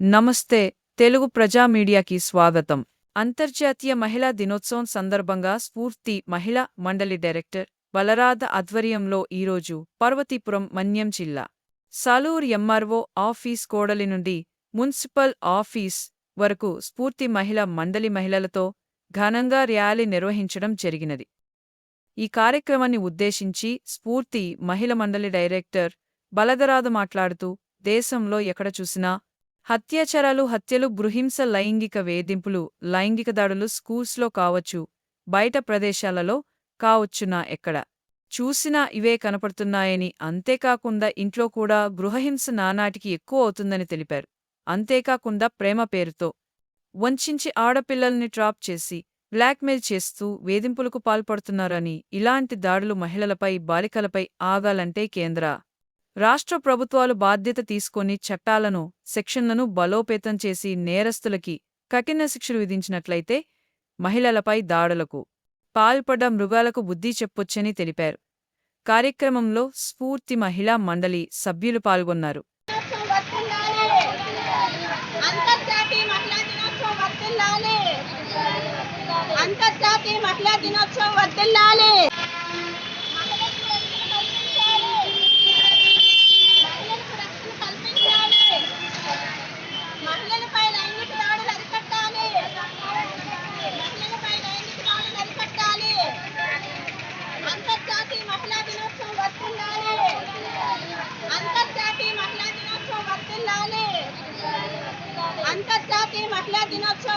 నమస్తే తెలుగు ప్రజా మీడియాకి స్వాగతం. అంతర్జాతీయ మహిళా దినోత్సవం సందర్భంగా స్ఫూర్తి మహిళా మండలి డైరెక్టర్ బలరాధ ఆధ్వర్యంలో ఈరోజు పార్వతీపురం మన్యం జిల్లా సాలూర్ ఎంఆర్ఓ ఆఫీస్ కోడలి నుండి మున్సిపల్ ఆఫీస్ వరకు స్ఫూర్తి మహిళా మండలి మహిళలతో ఘనంగా ర్యాలీ నిర్వహించడం జరిగినది. ఈ కార్యక్రమాన్ని ఉద్దేశించి స్ఫూర్తి మహిళ మండలి డైరెక్టర్ బలదరాధ మాట్లాడుతూ దేశంలో ఎక్కడ చూసినా హత్యాచారాలు హత్యలు గృహింస లైంగిక వేధింపులు లైంగిక దాడులు స్కూల్స్లో కావచ్చు బయట ప్రదేశాలలో కావచ్చునా ఎక్కడ? చూసినా ఇవే కనపడుతున్నాయని అంతేకాకుండా ఇంట్లో కూడా గృహహింస నానాటికి ఎక్కువ అవుతుందని తెలిపారు. అంతేకాకుండా ప్రేమ పేరుతో వంచించి ఆడపిల్లల్ని ట్రాప్ చేసి బ్లాక్మెయిల్ చేస్తూ వేధింపులకు పాల్పడుతున్నారని ఇలాంటి దాడులు మహిళలపై బాలికలపై ఆగాలంటే కేంద్ర రాష్ట్ర ప్రభుత్వాలు బాధ్యత తీసుకొని చట్టాలను సెక్షన్లను బలోపేతం చేసి నేరస్తులకి కఠిన శిక్షలు విధించినట్లయితే మహిళలపై దాడులకు పాల్పడ్డ మృగాలకు బుద్ధి చెప్పొచ్చని తెలిపారు. కార్యక్రమంలో స్ఫూర్తి మహిళా మండలి సభ్యులు పాల్గొన్నారు. అంతర్జాతీయ మహిళా దినోత్సవం মহিলা দিনোৎসব